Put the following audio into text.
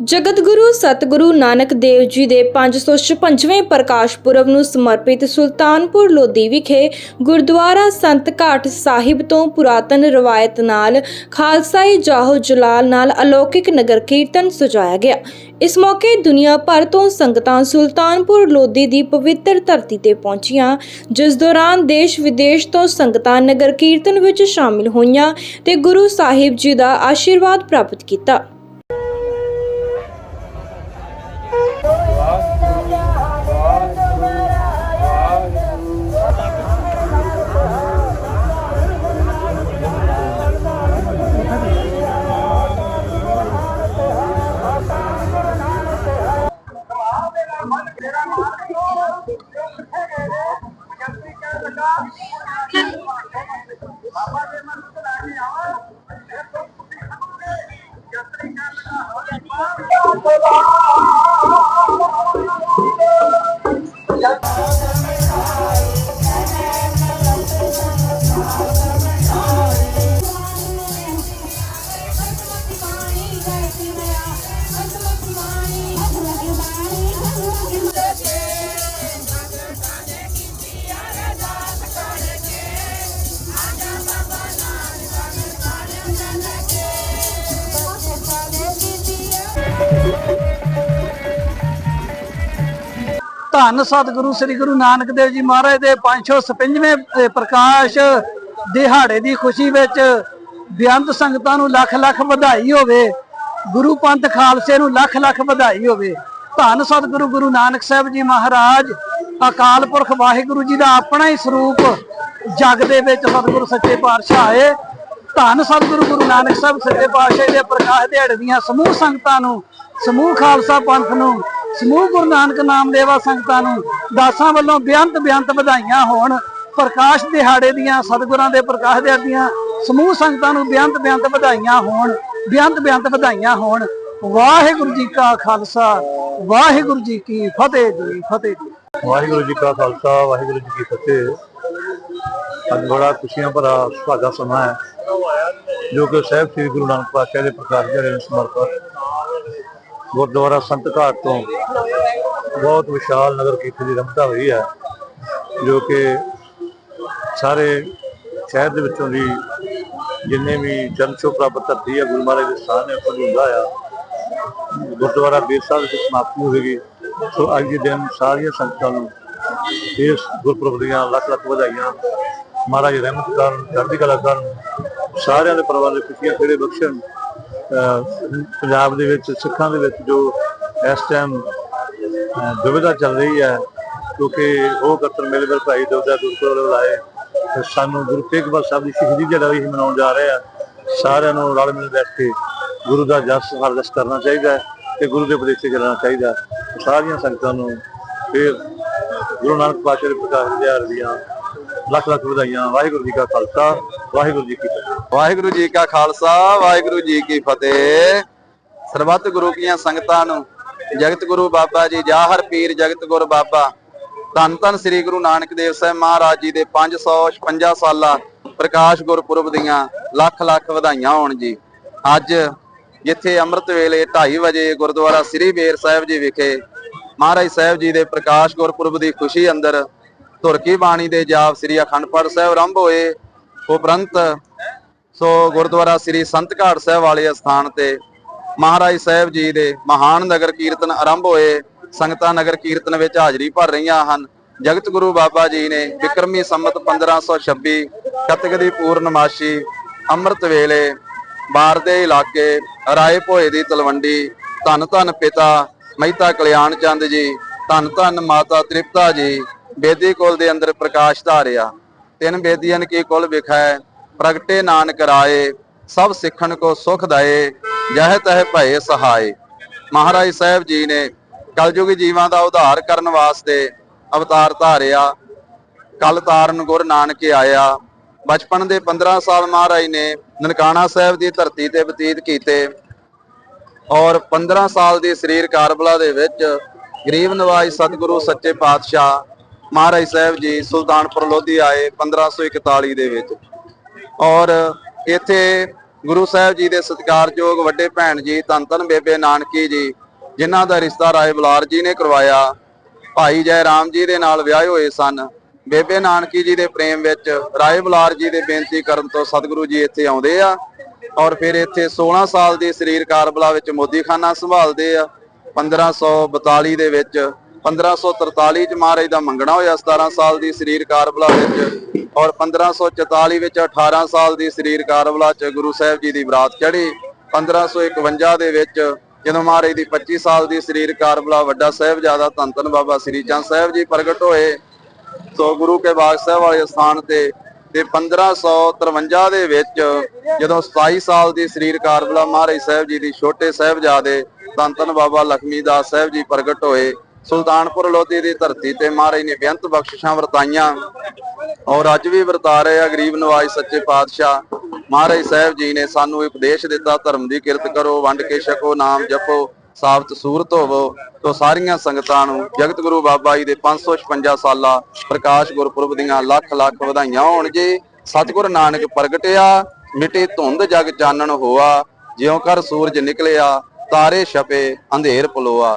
ਜਗਤ ਗੁਰੂ ਸਤਿਗੁਰੂ ਨਾਨਕ ਦੇਵ ਜੀ ਦੇ 556ਵੇਂ ਪ੍ਰਕਾਸ਼ ਪੁਰਬ ਨੂੰ ਸਮਰਪਿਤ ਸੁਲਤਾਨਪੁਰ ਲੋਧੀ ਵਿਖੇ ਗੁਰਦੁਆਰਾ ਸੰਤ ਘਾਟ ਸਾਹਿਬ ਤੋਂ ਪੁਰਾਤਨ ਰਵਾਇਤ ਨਾਲ ਖਾਲਸਾਈ ਜਾਹੋ ਜਲਾਲ ਨਾਲ ਅਲੌਕਿਕ ਨਗਰ ਕੀਰਤਨ ਸਜਾਇਆ ਗਿਆ। ਇਸ ਮੌਕੇ ਦੁਨੀਆ ਭਰ ਤੋਂ ਸੰਗਤਾਂ ਸੁਲਤਾਨਪੁਰ ਲੋਧੀ ਦੀ ਪਵਿੱਤਰ ਧਰਤੀ ਤੇ ਪਹੁੰਚੀਆਂ, ਜਿਸ ਦੌਰਾਨ ਦੇਸ਼ ਵਿਦੇਸ਼ ਤੋਂ ਸੰਗਤਾਂ ਨਗਰ ਕੀਰਤਨ ਵਿੱਚ ਸ਼ਾਮਿਲ ਹੋਈਆਂ ਤੇ ਗੁਰੂ ਸਾਹਿਬ ਜੀ ਦਾ ਆਸ਼ੀਰਵਾਦ ਪ੍ਰਾਪਤ ਕੀਤਾ। 上厕所了啊 ਧੰਨ ਸਤਿਗੁਰੂ ਸ੍ਰੀ ਗੁਰੂ ਨਾਨਕ ਦੇਵ ਜੀ ਮਹਾਰਾਜ ਦੇ 556ਵੇਂ ਪ੍ਰਕਾਸ਼ ਦਿਹਾੜੇ ਦੀ ਖੁਸ਼ੀ ਵਿੱਚ ਬੇਅੰਤ ਸੰਗਤਾਂ ਨੂੰ ਲੱਖ ਲੱਖ ਵਧਾਈ ਹੋਵੇ, ਗੁਰੂ ਪੰਥ ਖਾਲਸੇ ਨੂੰ ਲੱਖ ਲੱਖ ਵਧਾਈ ਹੋਵੇ। ਧੰਨ ਸਤਿਗੁਰੂ ਗੁਰੂ ਨਾਨਕ ਸਾਹਿਬ ਜੀ ਮਹਾਰਾਜ, ਅਕਾਲ ਪੁਰਖ ਵਾਹਿਗੁਰੂ ਜੀ ਦਾ ਆਪਣਾ ਹੀ ਸਰੂਪ ਜਗ ਦੇ ਵਿੱਚ ਸਤਿਗੁਰੂ ਸੱਚੇ ਪਾਤਸ਼ਾਹ ਆਏ। ਧੰਨ ਸਤਿਗੁਰੂ ਗੁਰੂ ਨਾਨਕ ਸਾਹਿਬ ਸੱਚੇ ਪਾਤਸ਼ਾਹ ਦੇ ਪ੍ਰਕਾਸ਼ ਦਿਹਾੜੇ ਦੀਆਂ ਸਮੂਹ ਸੰਗਤਾਂ ਨੂੰ, ਸਮੂਹ ਖਾਲਸਾ ਪੰਥ ਨੂੰ ਸਮੂਹ ਗੁਰੂ ਨਾਨਕ ਨਾਮ ਦੇਵਾ ਸੰਗਤਾਂ ਨੂੰ ਦਾਸਾਂ ਵੱਲੋਂ ਬੇਅੰਤ ਬੇਅੰਤ ਵਧਾਈਆਂ ਹੋਣ, ਪ੍ਰਕਾਸ਼ ਦਿਹਾੜੇ ਦੀਆਂ, ਸਤਿਗੁਰਾਂ ਦੇ ਪ੍ਰਕਾਸ਼ ਦਿਹਾੜੇ ਦੀਆਂ, ਸਮੂਹ ਸੰਗਤਾਂ ਨੂੰ ਬੇਅੰਤ ਬੇਅੰਤ ਵਧਾਈਆਂ ਹੋਣ, ਬੇਅੰਤ ਬੇਅੰਤ ਵਧਾਈਆਂ ਹੋਣ। ਵਾਹਿਗੁਰੂ ਜੀ ਕਾ ਖਾਲਸਾ, ਵਾਹਿਗੁਰੂ ਜੀ ਕੀ ਫਤਿਹ ਜੀ ਫਤਿਹ ਜੀ। ਵਾਹਿਗੁਰੂ ਜੀ ਕਾ ਖਾਲਸਾ, ਵਾਹਿਗੁਰੂ ਜੀ ਕੀ ਫਤਿਹ। ਅੱਜ ਬੜਾ ਖੁਸ਼ੀਆਂ ਭਰਾ ਸੁਹਾਗਾ ਸਮਾਂ ਹੈ, ਜੋ ਕਿ ਸਾਹਿਬ ਸ੍ਰੀ ਗੁਰੂ ਨਾਨਕ ਪਾਤਸ਼ਾਹ ਦੇ ਪ੍ਰਕਾਸ਼ ਦਿਹਾੜੇ ਨੂੰ ਸਮਰਪਿਤ ਗੁਰਦੁਆਰਾ ਸੰਤ ਘਾਟ ਤੋਂ ਬਹੁਤ ਵਿਸ਼ਾਲ ਨਗਰ ਕੀਰਤਨ ਦੀ ਰਮਤਾ ਹੋਈ ਹੈ, ਜੋ ਕਿ ਸਾਰੇ ਸ਼ਹਿਰ ਦੇ ਵਿੱਚੋਂ ਦੀ ਜਿੰਨੇ ਵੀ ਜਨ ਸ਼ੋ ਪ੍ਰਾਪਤ ਧਰਤੀ ਹੈ, ਗੁਰੂ ਮਹਾਰਾਜ ਦੇ ਸਥਾਨ ਨੇ ਉੱਪਰ ਹੁੰਦਾ ਆ, ਗੁਰਦੁਆਰਾ ਬੀਰ ਸਾਹਿਬ ਵਿੱਚ ਸਮਾਪਤੀ ਹੋਵੇਗੀ। ਸੋ ਅੱਜ ਦੇ ਦਿਨ ਸਾਰੀਆਂ ਸੰਗਤਾਂ ਨੂੰ ਇਸ ਗੁਰਪੁਰਬ ਦੀਆਂ ਲੱਖ ਲੱਖ ਵਧਾਈਆਂ। ਮਹਾਰਾਜ ਰਹਿਮਤ ਕਰਨ, ਚੜ੍ਹਦੀ ਕਲਾ ਕਰਨ, ਸਾਰਿਆਂ ਦੇ ਪਰਿਵਾਰ ਦੇ ਖੁਸ਼ੀਆਂ, ਖੇੜੇ ਬਖਸ਼ਣ। ਪੰਜਾਬ ਦੇ ਵਿੱਚ, ਸਿੱਖਾਂ ਦੇ ਵਿੱਚ ਜੋ ਇਸ ਟਾਈਮ ਦੁਵਿਧਾ ਚੱਲ ਰਹੀ ਹੈ, ਕਿਉਂਕਿ ਉਹ ਕਰਤਨ ਮੇਲੇ ਵਰ ਭਾਈ ਦੋਦਾ ਗੁਰਪੁਰਬ ਲਾਏ ਤੇ ਸਾਨੂੰ ਗੁਰੂ ਤੇਗ ਬਹਾਦਰ ਸਾਹਿਬ ਦੀ ਸ਼ਹੀਦੀ ਜਿਹੜਾ ਵੀ ਅਸੀਂ ਮਨਾਉਣ ਜਾ ਰਹੇ ਆ, ਸਾਰਿਆਂ ਨੂੰ ਰਲ ਮਿਲ ਬੈਠ ਕੇ ਗੁਰੂ ਦਾ ਜਸ, ਹਰਜਸ ਕਰਨਾ ਚਾਹੀਦਾ ਹੈ ਤੇ ਗੁਰੂ ਦੇ ਉਪਦੇਸ਼ ਤੇ ਚੱਲਣਾ ਚਾਹੀਦਾ ਸਾਰੀਆਂ ਸੰਗਤਾਂ ਨੂੰ ਫਿਰ ਗੁਰੂ ਨਾਨਕ ਪਾਤਸ਼ਾਹ ਦੇ ਪ੍ਰਕਾਸ਼ ਦਿਹਾੜੇ ਦੀਆਂ ਲੱਖ ਲੱਖ ਵਧਾਈਆਂ, ਵਾਹਿਗੁਰੂ ਜੀ ਕਾ ਖਾਲਸਾ, ਵਾਹਿਗੁਰੂ ਜੀ ਕੀ ਫਤਿਹ। ਵਾਹਿਗੁਰੂ ਜੀ ਕਾ ਖਾਲਸਾ, ਵਾਹਿਗੁਰੂ ਜੀ ਕੀ ਫਤਿਹ। ਸਰਬੱਤ ਗੁਰੂ ਕੀਆਂ ਸੰਗਤਾਂ ਨੂੰ ਜਗਤ ਗੁਰੂ ਬਾਬਾ ਜੀ, ਜਾਹਰ ਪੀਰ ਜਗਤ ਗੁਰ ਬਾਬਾ, ਧੰਨ ਧੰਨ ਸ੍ਰੀ ਗੁਰੂ ਨਾਨਕ ਦੇਵ ਸਾਹਿਬ ਮਹਾਰਾਜ ਜੀ ਦੇ 556 ਸਾਲਾ ਪ੍ਰਕਾਸ਼ ਗੁਰਪੁਰਬ ਦੀਆਂ ਲੱਖ ਲੱਖ ਵਧਾਈਆਂ ਹੋਣ ਜੀ। ਅੱਜ ਜਿੱਥੇ ਅੰਮ੍ਰਿਤ ਵੇਲੇ 2:30 ਵਜੇ ਗੁਰਦੁਆਰਾ ਸ੍ਰੀ ਬੇਰ ਸਾਹਿਬ ਜੀ ਵਿਖੇ ਮਹਾਰਾਜ ਸਾਹਿਬ ਜੀ ਦੇ ਪ੍ਰਕਾਸ਼ ਗੁਰਪੁਰਬ ਦੀ ਖੁਸ਼ੀ ਅੰਦਰ ਧੁਰਕੀ ਬਾਣੀ ਦੇ ਜਾਪ ਸ੍ਰੀ ਅਖੰਡ ਪਾਠ ਸਾਹਿਬ ਆਰੰਭ ਹੋਏ। ਉਪਰੰਤ ਸੋ ਗੁਰਦੁਆਰਾ ਸ੍ਰੀ ਸੰਤ ਘਾਟ ਸਾਹਿਬ ਵਾਲੇ ਅਸਥਾਨ ਤੇ ਮਹਾਰਾਜ ਸਾਹਿਬ ਜੀ ਦੇ ਮਹਾਨ ਨਗਰ ਕੀਰਤਨ ਆਰੰਭ ਹੋਏ। ਸੰਗਤਾਂ ਨਗਰ ਕੀਰਤਨ ਵਿੱਚ ਹਾਜ਼ਰੀ ਭਰ ਰਹੀਆਂ ਹਨ। ਜਗਤ ਗੁਰੂ ਬਾਬਾ ਜੀ ਨੇ ਵਿਕਰਮੀ ਸੰਮਤ 1526 ਕਤਕ ਦੀ ਪੂਰਨਮਾਸ਼ੀ ਅੰਮ੍ਰਿਤ ਵੇਲੇ ਬਾਰ ਦੇ ਇਲਾਕੇ ਰਾਏ ਭੋਏ ਦੀ ਤਲਵੰਡੀ ਧੰਨ ਧੰਨ ਪਿਤਾ ਮਹਿਤਾ ਕਲਿਆਣ ਚੰਦ ਜੀ, ਧੰਨ ਧੰਨ ਮਾਤਾ ਤ੍ਰਿਪਤਾ ਜੀ ਬੇਦੀ ਕੁਲ ਦੇ ਅੰਦਰ ਪ੍ਰਕਾਸ਼ ਧਾਰਿਆ। ਤਿੰਨ ਬੇਦੀਆਂ ਕੀ ਕੁਲ ਵਿਖੈ, ਪ੍ਰਗਟੇ ਨਾਨਕ ਰਾਏ, ਸਭ ਸਿੱਖਣ ਕੋ ਸੁਖ ਦਏ, ਜਹ ਤਹ ਭਏ ਸਹਾਏ। ਮਹਾਰਾਜ ਸਾਹਿਬ ਜੀ ਨੇ ਕਲਯੁਗੀ ਜੀਵਾਂ ਦਾ ਉਧਾਰ ਕਰਨ ਵਾਸਤੇ ਅਵਤਾਰ ਧਾਰਿਆ। ਕਲ ਤਾਰਨ ਗੁਰ ਨਾਨਕ ਆਇਆ। ਬਚਪਨ ਦੇ 15 ਸਾਲ ਮਹਾਰਾਜ ਨੇ ਨਨਕਾਣਾ ਸਾਹਿਬ ਦੀ ਧਰਤੀ ਤੇ ਬਤੀਤ ਕੀਤੇ। ਔਰ 15 ਸਾਲ ਦੀ ਸਰੀਰ ਕਾਰਬਲਾ ਦੇ ਵਿੱਚ ਗਰੀਬ ਨਵਾਜ ਸਤਿਗੁਰੂ ਸੱਚੇ ਪਾਤਸ਼ਾਹ ਮਹਾਰਾਜ ਸਾਹਿਬ ਜੀ ਸੁਲਤਾਨਪੁਰ ਲੋਧੀ ਆਏ 1541 ਦੇ ਵਿੱਚ। ਔਰ ਇੱਥੇ ਗੁਰੂ ਸਾਹਿਬ ਜੀ ਦੇ ਸਤਿਕਾਰਯੋਗ ਵੱਡੇ ਭੈਣ ਜੀ ਧੰਨ ਧੰਨ ਬੇਬੇ ਨਾਨਕੀ ਜੀ, ਜਿਨ੍ਹਾਂ ਦਾ ਰਿਸ਼ਤਾ ਰਾਏ ਬੁਲਾਰ ਜੀ ਨੇ ਕਰਵਾਇਆ, ਭਾਈ ਜੈ ਰਾਮ ਜੀ ਦੇ ਨਾਲ ਵਿਆਹੇ ਹੋਏ ਸਨ। ਬੇਬੇ ਨਾਨਕੀ ਜੀ ਦੇ ਪ੍ਰੇਮ ਵਿੱਚ ਰਾਏ ਬੁਲਾਰ ਜੀ ਦੇ ਬੇਨਤੀ ਕਰਨ ਤੋਂ ਸਤਿਗੁਰੂ ਜੀ ਇੱਥੇ ਆਉਂਦੇ ਆ ਔਰ ਫਿਰ ਇੱਥੇ 16 ਸਾਲ ਦੀ ਸਰੀਰ ਕਾਰਬਲਾ ਵਿੱਚ ਮੋਦੀਖਾਨਾ ਸੰਭਾਲਦੇ ਆ। 1542 ਦੇ ਵਿੱਚ 1543 ਚ ਮਹਾਰਾਜ ਦਾ ਮੰਗਣਾ ਹੋਇਆ 17 ਸਾਲ ਦੀ ਸਰੀਰ ਕਾਰਬਲਾ ਵਿੱਚ ਔਰ 1544 ਵਿੱਚ 18 ਸਾਲ ਦੀ ਸਰੀਰ ਕਾਰਬਲਾ ਚ ਗੁਰੂ ਸਾਹਿਬ ਜੀ ਦੀ ਬਰਾਤ ਚੜ੍ਹੀ। 1551 ਦੇ ਵਿੱਚ ਜਦੋਂ ਮਹਾਰਾਜ ਦੀ 25 ਸਾਲ ਦੀ ਸਰੀਰ ਕਾਰਬਲਾ ਵੱਡਾ ਸਾਹਿਬਜ਼ਾਦਾ ਧੰਨ ਧੰਨ ਬਾਬਾ ਸ੍ਰੀ ਚੰਦ ਸਾਹਿਬ ਜੀ ਪ੍ਰਗਟ ਹੋਏ, ਸੋ ਗੁਰੂ ਕੇ ਬਾਗ ਸਾਹਿਬ ਵਾਲੇ ਸਥਾਨ ਤੇ ਤੇ 1553 ਦੇ ਵਿੱਚ ਜਦੋਂ 27 ਸਾਲ ਦੀ ਸਰੀਰ ਕਾਰਬਲਾ ਮਹਾਰਾਜ ਸਾਹਿਬ ਜੀ ਦੀ ਛੋਟੇ ਸਾਹਿਬਜ਼ਾਦੇ ਧੰਨ ਧੰਨ ਬਾਬਾ ਲਖਮੀ ਦਾਸ ਸਾਹਿਬ ਜੀ ਪ੍ਰਗਟ ਹੋਏ ਸੁਲਤਾਨਪੁਰ ਲੋਧੀ ਦੀ ਧਰਤੀ ਤੇ ਮਹਾਰਾਜ ਨੇ ਬੇਅੰਤ ਬਖਸ਼ਿਸ਼ਾਂ ਵਰਤਾਈਆਂ। ਔਰ ਅੱਜ ਵੀ ਵਰਤਾ ਰਹੇ ਆ ਗਰੀਬ ਨਵਾਜ ਸੱਚੇ ਪਾਤਸ਼ਾਹ। ਮਹਾਰਾਜ ਸਾਹਿਬ ਜੀ ਨੇ ਸਾਨੂੰ ਉਪਦੇਸ਼ ਦਿੱਤਾ, ਧਰਮ ਦੀ ਕਿਰਤ ਕਰੋ, ਵੰਡ ਕੇ ਛਕੋ, ਨਾਮ ਜਪੋ, ਸਾਬਤ ਸੂਰਤ ਹੋਵੋ। ਤੋਂ ਸਾਰੀਆਂ ਸੰਗਤਾਂ ਨੂੰ ਜਗਤ ਗੁਰੂ ਬਾਬਾ ਜੀ ਦੇ 556 ਸਾਲਾ ਪ੍ਰਕਾਸ਼ ਗੁਰਪੁਰਬ ਦੀਆਂ ਲੱਖ ਲੱਖ ਵਧਾਈਆਂ ਹੋਣ ਜੀ ਸਤਿਗੁਰ ਨਾਨਕ ਪ੍ਰਗਟਿਆ, ਮਿਟੇ ਧੁੰਦ ਜਗ ਚਾਨਣ ਹੋਆ। ਜਿਉਂ ਕਰ ਸੂਰਜ ਨਿਕਲਿਆ, ਤਾਰੇ ਛਪੇ, ਅੰਧੇਰ ਪਲੋਆ।